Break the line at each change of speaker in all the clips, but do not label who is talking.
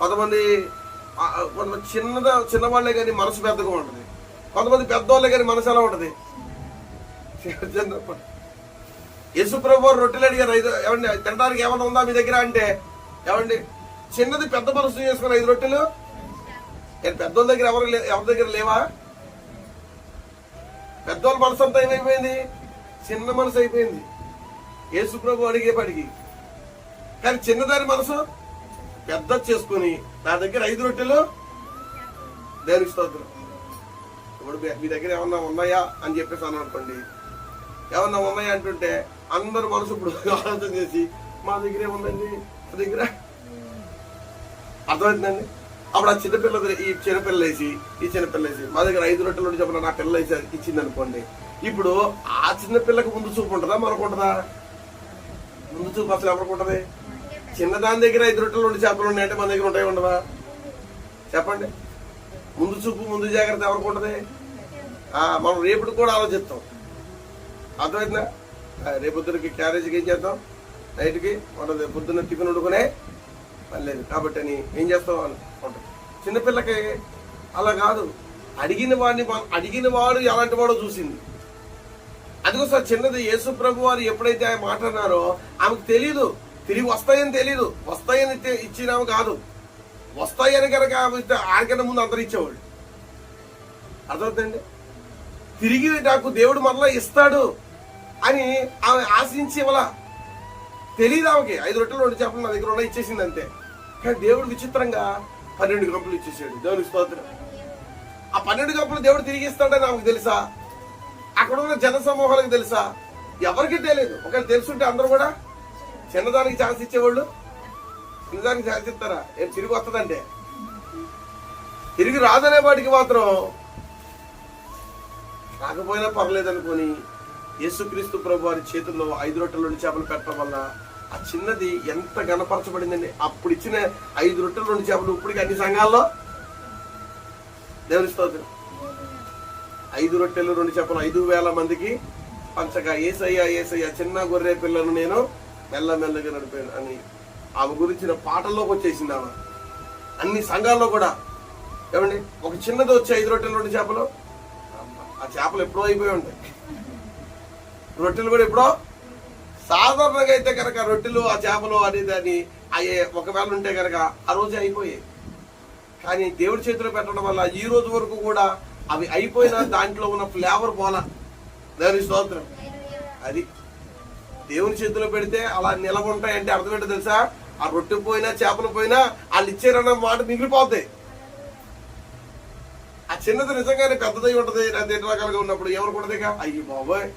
కొంతమంది కొంతమంది చిన్నదా చిన్నవాళ్ళే కానీ మనసు పెద్దగా ఉంటుంది. కొంతమంది పెద్దవాళ్ళే కానీ మనసు ఎలా ఉంటుంది? యశుప్రభు వారు రొట్టెలు అడిగారు ఐదు ఏమండి తినడానికి ఏమైనా ఉందా మీ దగ్గర? అంటే ఏమండి చిన్నది పెద్ద మనసు చేసుకుని ఐదు రొట్టెలు? ఏ పెద్దోళ్ళ దగ్గర ఎవరు లే- ఎవరి దగ్గర లేవా? పెద్దోళ్ళ మనసు అంతా ఏమైపోయింది? చిన్న మనసు అయిపోయింది. యేసుప్రభు అడిగే పడిగి కానీ చిన్నదాని మనసు? పెద్ద చేసుకుని నా దగ్గర ఐదు రొట్టెలు దేవునికి స్తోత్రం. ఇప్పుడు మీ- దగ్గర ఏమన్నా ఉన్నాయా అని చెప్పేసి అని అనుకోండి. ఏమన్నా ఉన్నాయా అంటుంటే అందరు మనసు ఇప్పుడు ఆలోచన చేసి మా దగ్గర ఏముందండి? మా దగ్గర అర్థమవుతుందండి అప్పుడు ఆ చిన్నపిల్ల ఈ చిన్నపిల్ల వేసి ఈ చిన్నపిల్ల వేసి మా దగ్గర ఐదు రొట్టెలు ఉండి చెప్పిన నా పిల్ల వేసి ఇచ్చింది అనుకోండి. ఇప్పుడు ఆ చిన్నపిల్లకి ముందు చూపు ఉంటుందా? మనకు ఉంటుందా? ముందు చూపు అసలు ఎవరికి ఉంటుంది? చిన్నదాని దగ్గర ఐదు రొట్టెలు ఉండి చేపలు ఉన్నాయంటే మన దగ్గర ఉంటాయి ఉండవా? చెప్పండి. ముందు చూపు ముందు జాగ్రత్త ఎవరికి ఉంటుంది? మనం రేపుడు కూడా ఆలోచిస్తాం. అర్థమైందా? రేపొద్దునకి రేపు క్యారేజీకి ఏం చేద్దాం? నైట్కి మన పొద్దున్న టిఫిన్ వండుకునే పని లేదు. కాబట్టి అని ఏం చేస్తాం అనుకుంటాం చిన్నపిల్లకి అలా కాదు. అడిగిన వాడిని మనం అడిగిన వాడు ఎలాంటి వాడో చూసింది. అదిగోసారి చిన్నది యేసు ప్రభు వారు ఎప్పుడైతే ఆయన మాట్లాడినారో ఆమెకు తెలియదు తిరిగి వస్తాయని తెలియదు వస్తాయని ఇచ్చినాము కాదు. వస్తాయని కనుక ఆయనకన్నా ముందు అందరు ఇచ్చేవాళ్ళు. అర్థమవుతుందండి? తిరిగి నాకు దేవుడు మరలా ఇస్తాడు అని ఆమె ఆశించి ఇవ్వలా తెలియదు ఆమెకి. ఐదు రొట్టెలు రెండు చేపలు నా దగ్గర ఉన్న ఇచ్చేసింది అంతే. కానీ దేవుడు విచిత్రంగా పన్నెండు గంపలు ఇచ్చేసాడు. దేవునికి స్తోత్రం. ఆ పన్నెండు గంపలు దేవుడు తిరిగి ఇస్తాడని ఆమెకు తెలుసా? అక్కడ ఉన్న జన సమూహాలకు తెలుసా? ఎవరికి తెలియదు ఒకవేళ తెలుసుంటే అందరూ కూడా చిన్నదానికి ఛాన్స్ ఇచ్చేవాళ్ళు చిన్నదానికి ఛాన్స్ ఇస్తారా? ఏం తిరిగి వస్తుందంటే? తిరిగి రాదనే వాడికి మాత్రం రాకపోయినా పర్లేదు అనుకొని యేసుక్రీస్తు ప్రభు వారి చేతుల్లో ఐదు రొట్టెల రెండు చేపలు పెట్టడం వల్ల ఆ చిన్నది ఎంత గణపరచబడిందండి. అప్పుడు ఇచ్చిన ఐదు రొట్టెలు రెండు చేపలు ఇప్పటికి అన్ని సంఘాల్లో? దేవుని స్తోత్రం. ఐదు రొట్టెలు రెండు చేపలు ఐదు వేల మందికి పంచగా ఏసయ్యా ఏసయ్య చిన్న గొర్రె పిల్లను నేను మెల్లమెల్లగా నడిపాడు. అని ఆమె గురించిన పాటల్లోకి వచ్చేసింది ఆమె. అన్ని సంఘాల్లో కూడా. ఏమండి? ఒక చిన్నది వచ్చే ఐదు రొట్టెలు రెండు చేపలు. ఆ చేపలు ఎప్పుడో అయిపోయి ఉంటాయి. రొట్టెలు కూడా ఎప్పుడో? సాధారణంగా అయితే కనుక రొట్టెలు ఆ చేపలు అనేది అని అయ్యే ఒకవేళ ఉంటే కనుక ఆ రోజు అయిపోయాయి. కానీ దేవుడి చేతిలో పెట్టడం వల్ల ఈ రోజు వరకు కూడా అవి అయిపోయిన దాంట్లో ఉన్న ఫ్లేవర్ పోలా. దాని స్తోత్రం. అది దేవుని చేతిలో పెడితే అలా నిలవ అర్థం ఏంటో తెలుసా? ఆ రొట్టె పోయినా చేపలు పోయినా వాళ్ళు ఇచ్చారన్న మాట మిగిలిపోతాయి. ఆ చిన్నది నిజంగానే పెద్దదై ఉంటది రెండు ఎన్ని రకాలుగా ఉన్నప్పుడు? ఎవరు కూడా అయ్యి బాబోయ్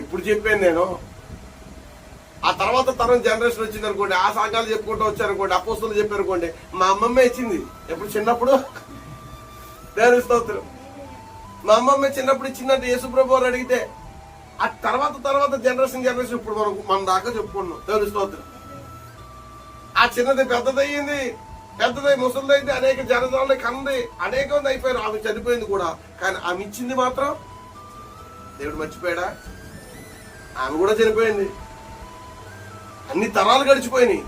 ఎప్పుడు చెప్పాను నేను? ఆ తర్వాత తరం జనరేషన్ వచ్చింది అనుకోండి ఆ సాగాలు చెప్పుకుంటూ వచ్చారనుకోండి అపోస్తులు చెప్పారు అనుకోండి మా అమ్మమ్మే ఇచ్చింది. ఎప్పుడు చిన్నప్పుడు? దేవుని స్తోత్రం. మా అమ్మమ్మ చిన్నప్పుడు ఇచ్చిందంటే యేసుప్రభు అని అడిగితే ఆ తర్వాత తర్వాత జనరేషన్ జనరేషన్ ఇప్పుడు మనం మన దాకా చెప్పుకున్నాం. దేవుని స్తోత్రం. ఆ చిన్నది పెద్దదయ్యింది పెద్దదై ముసలిదైంది అనేక జనజాలని కంది అనేక మంది అయిపోయారు. ఆమె చనిపోయింది కూడా. కానీ ఆమె ఇచ్చింది మాత్రం దేవుడు మర్చిపోయాడా? ఆమె కూడా చనిపోయింది. అన్ని తరాలు గడిచిపోయినాయి.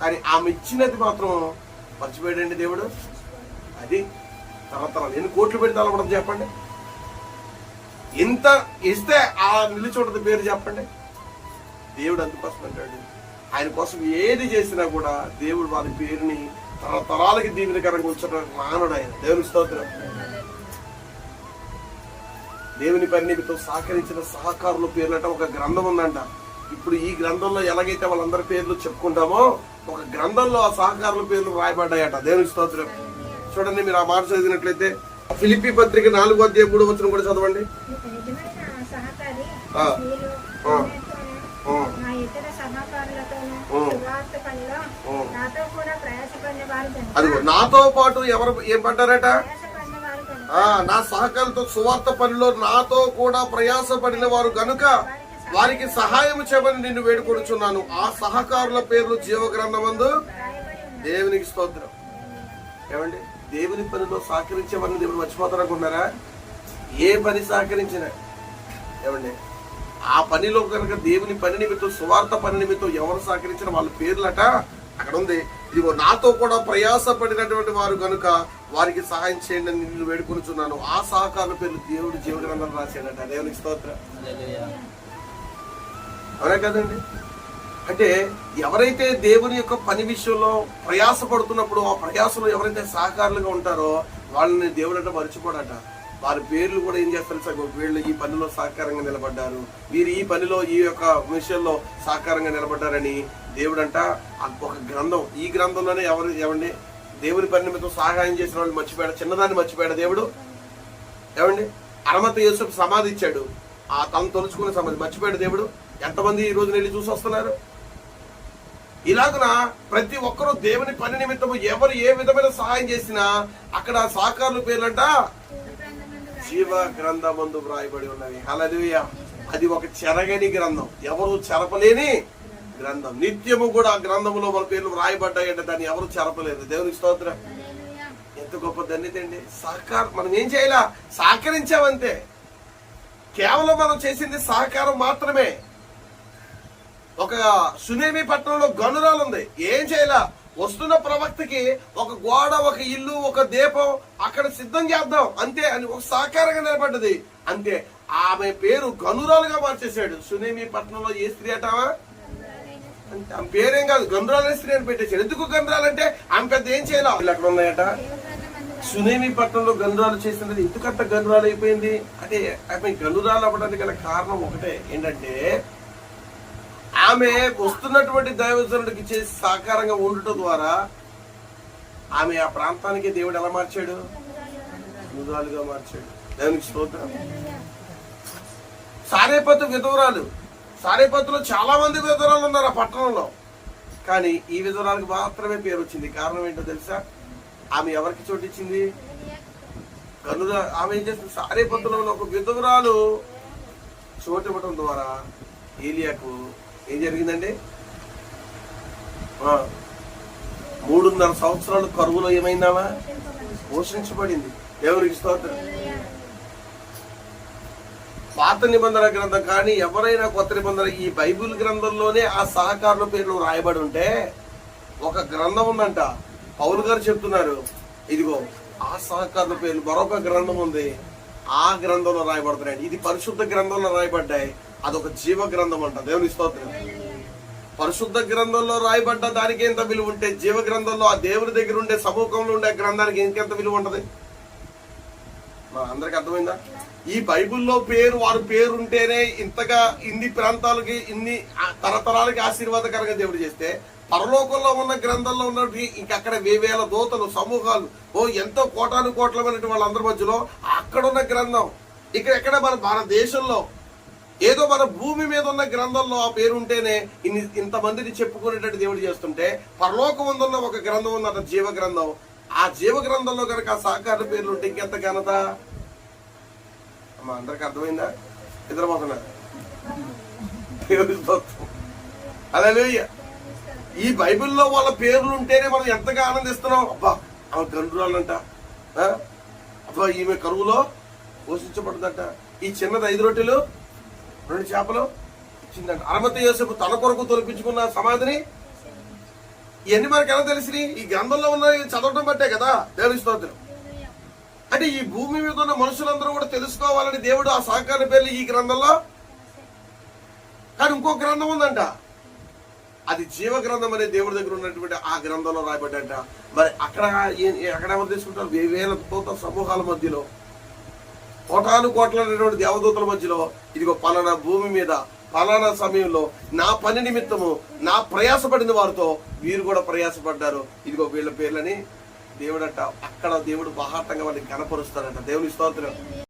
కానీ ఆమె ఇచ్చినది మాత్రం మర్చిపోయాడండి దేవుడు? అది తరతరాలు. ఎన్ని కోట్లు పెడితే అలా కూడా చెప్పండి. ఎంత ఇస్తే ఆ నిలిచి పేరు చెప్పండి. దేవుడు అంత అంటాడు. ఆయన కోసం ఏది చేసినా కూడా దేవుడు వారి పేరుని తరతరాలకి దీవెనకరంగా ఉంచడానికి మానడు ఆయన. దేవుని స్తోత్రం. దేవుని పనితో సహకరించిన సహకారుల పేర్లట ఒక గ్రంథం ఉందంట. ఇప్పుడు ఈ గ్రంథంలో ఎలాగైతే వాళ్ళందరి పేర్లు చెప్పుకుంటామో ఒక గ్రంథంలో ఆ సహకారుల పేర్లు రాయబడ్డాయట. దేవుని స్తోత్రం. చూడండి మీరు ఆ మాట చదివినట్లయితే ఫిలిపి పత్రిక నాలుగో అధ్యాయం మూడు వచ్చిన కూడా చదవండి. అదిగో నాతో పాటు ఎవరు ఏం పడ్డారట? నా సహకారులతో సువార్త పనిలో నాతో కూడా ప్రయాసపడిన వారు గనుక వారికి సహాయం చేయమని నిన్ను వేడుకొనుచున్నాను. ఆ సహకారుల పేర్లు జీవ గ్రంథమందు
రాయబడి ఉంది.
దేవునికి స్తోత్రం. ఏమండి? దేవుని పనిలో సహకరించేవారిని దేవుడు మర్చిపోతారనుకున్నారా ఏ పని సహకరించిన. ఏమండి? ఆ పనిలో కనుక దేవుని పని నిమిత్తం సువార్త పని నిమిత్తం ఎవరు సహకరించిన వాళ్ళ పేర్లట అక్కడ ఉంది. ఇదిగో నాతో కూడా ప్రయాసపడినటువంటి వారు కనుక వారికి సహాయం చేయండి అని నిన్ను వేడుకొనుచున్నాను. ఆ సహకారుల పేర్లు దేవుడు జీవగ్రంథం రాశాడట. దేవునికి స్తోత్రం. అవునా కదండి? అంటే ఎవరైతే దేవుని యొక్క పని విషయంలో ప్రయాసపడుతున్నప్పుడు ఆ ప్రయాసంలో ఎవరైతే సహకారులుగా ఉంటారో వాళ్ళని దేవుడు అంటే మర్చిపోడట. వారి పేర్లు కూడా ఏం చేస్తారు సగం వీళ్ళు ఈ పనిలో సహకారంగా నిలబడ్డారు. వీరు ఈ పనిలో ఈ యొక్క విషయంలో సహకారంగా నిలబడ్డారని దేవుడంట. అంట ఒక గ్రంథం ఈ గ్రంథంలోనే ఎవరు ఏమండి? దేవుని పని నిమిత్తం సహాయం చేసిన వాళ్ళు మర్చిపోయాడు? చిన్నదాన్ని మర్చిపోయాడు దేవుడు? ఏమండి? అరమత యేసుకు సమాధి ఇచ్చాడు. ఆ తను తొలుచుకునే సమాధి మర్చిపోయాడు దేవుడు? ఎంతమంది ఈ రోజు వెళ్ళి చూసి వస్తున్నారు? ఇలాగున ప్రతి ఒక్కరూ దేవుని పని నిమిత్తము ఎవరు ఏ విధమైన సహాయం చేసినా అక్కడ సహకారుల పేర్లంట జీవ గ్రంథమందు వ్రాయబడి ఉన్నవి. హల్లెలూయ. అది ఒక చెరగని గ్రంథం. ఎవరు చెరపలేని గ్రంథం. నిత్యము కూడా ఆ గ్రంథంలో మన పేర్లు వ్రాయబడ్డాయంటే దాన్ని ఎవరు చెరపలేదు. దేవుని స్తోత్రం. ఎంత గొప్ప ధన్యతండి సహకారం మనం ఏం చేయాలా? సహకరించామంతే. కేవలం మనం చేసింది సహకారం మాత్రమే. ఒక సునేమి పట్టణంలో గనురాలు ఉంది. ఏం చేయాలా? వస్తున్న ప్రవక్తకి ఒక గోడ ఒక ఇల్లు ఒక దీపం అక్కడ సిద్ధం చేద్దాం. అంతే అని ఒక సహకారంగా నిలబడ్డది. అంతే. ఆమె పేరు గనురాలుగా మార్చేశాడు. సునేమి పట్టణంలో ఏ స్త్రీ అంటావా? అంటే ఆమె పేరేం కాదు గంధరాలనే స్త్రీ అని పెట్టేశాడు. ఎందుకు గనురాలంటే ఆమె పెద్ద ఏం చేయాలి? వీళ్ళు అక్కడ ఉన్నాయట? సునేమి పట్టణంలో గనురాలు చేసినది ఎందుకంత గంధరాలు అయిపోయింది? అదే ఆమె గనురాలు అవ్వడానికి గల కారణం ఒకటే. ఏంటంటే ఆమె వస్తున్నటువంటి దైవజనుడికి చేసి సాకారంగా ఉండటం ద్వారా ఆమె ఆ ప్రాంతానికి దేవుడు ఎలా మార్చాడు? గంధరాలుగా మార్చాడు. దేవునికి స్తోత్రం. సారేపత్తు విధవరాలు. సారేపత్తులో చాలా మంది విధవరాలు ఉన్నారు ఆ పట్టణంలో. కానీ ఈ విధవరాలకు మాత్రమే పేరు వచ్చింది. కారణం ఏంటో తెలుసా? ఆమె ఎవరికి చోటిచ్చింది కనుక ఆమె ఏం చేస్తుంది సారేపత్తులో ఒక విధవరాలు చోటు ద్వారా ఏలియాకు ఏం జరిగిందండి మూడున్నర సంవత్సరాలు కరువులో ఏమైందామా పోషించబడింది. దేవునికి స్తోత్రం? పాత నిబంధన గ్రంథం కానీ ఎవరైనా కొత్త నిబంధన ఈ బైబిల్ గ్రంథంలోనే ఆ సహకారుల పేర్లు రాయబడి ఉంటే ఒక గ్రంథం ఉందంట. పౌలు గారు చెప్తున్నారు ఇదిగో ఆ సహకారుల పేర్లు మరొక గ్రంథం ఉంది. ఆ గ్రంథంలో రాయబడుతున్నాయండి ఇది పరిశుద్ధ గ్రంథంలో రాయబడ్డాయి. అదొక జీవ గ్రంథం అంట. దేవుని స్తోత్రం. పరిశుద్ధ గ్రంథంలో రాయబడ్డ దానికి ఎంత విలువ ఉంటే జీవ గ్రంథంలో ఆ దేవుడి దగ్గర ఉండే సమూహంలో ఉండే గ్రంథానికి ఇంకెంత విలువ ఉంటది? మన అందరికి అర్థమైందా? ఈ బైబిల్లో పేరు వారి పేరు ఉంటేనే ఇంతగా ఇన్ని ప్రాంతాలకి ఇన్ని తరతరాలకి ఆశీర్వాదకరంగా దేవుడు చేస్తే పరలోకంలో ఉన్న గ్రంథంలో ఉన్నటువంటి ఇంకక్కడ వేవేల దోతలు సమూహాలు. ఓ ఎంతో కోటాను కోట్లమైనటువంటి వాళ్ళందరి మధ్యలో అక్కడున్న గ్రంథం. ఇక్కడ ఎక్కడ? మన భారతదేశంలో ఏదో మన భూమి మీద ఉన్న గ్రంథంలో ఆ పేరు ఉంటేనే ఇన్ని ఇంతమందిని చెప్పుకునేటట్టు దేవుడు చేస్తుంటే పరలోకం ఉందన్న ఒక గ్రంథం ఉందట జీవ గ్రంథం ఆ జీవ గ్రంథంలో కనుక ఆ సహకార పేర్లు ఉంటే ఇంకెంత ఘనత? అమ్మా అందరికి అర్థమైందా? నిద్రపోతున్నారు అదే ఈ బైబిల్లో వాళ్ళ పేర్లు ఉంటేనే మనం ఎంతగా ఆనందిస్తున్నాం. అబ్బా ఆమె గండ్రాలంట అబ్బా ఈమె కరువులో పోషించబడుతుందంట ఈ చిన్నది ఐదు రొట్టెలు రెండు చేపలు ఇచ్చిందంట. అరమత యోసేపు తన కొరకు తొలిపించుకున్న సమాధిని ఇవన్నీ మనకి ఎలా తెలిసినాయి? ఈ గ్రంథంలో ఉన్న చదవటం బట్టే కదా దేవుని స్తోత్రం. అంటే ఈ భూమి మీద ఉన్న మనుషులందరూ కూడా తెలుసుకోవాలని దేవుడు ఆ సహకార పేర్లు ఈ గ్రంథంలో. కానీ ఇంకో గ్రంథం ఉందంట. అది జీవ గ్రంథం అనే దేవుడి దగ్గర ఉన్నటువంటి ఆ గ్రంథంలో రాయబడ్డంట. మరి అక్కడ ఏ- అక్కడ ఎవరు తీసుకుంటారు? వే- వేల దూత సమూహాల మధ్యలో కోటాను కోట్లైనటువంటి దేవదూతల మధ్యలో ఇదిగో పలానా భూమి మీద పలానా సమయంలో నా పని నిమిత్తము నా ప్రయాసపడిన వారితో వీరు కూడా ప్రయాసపడ్డారు. ఇదిగో వీళ్ళ పేర్లని దేవుడట. అక్కడ దేవుడు బహాటంగా వాళ్ళని కనపరుస్తాడంట దేవుని స్తోత్రం.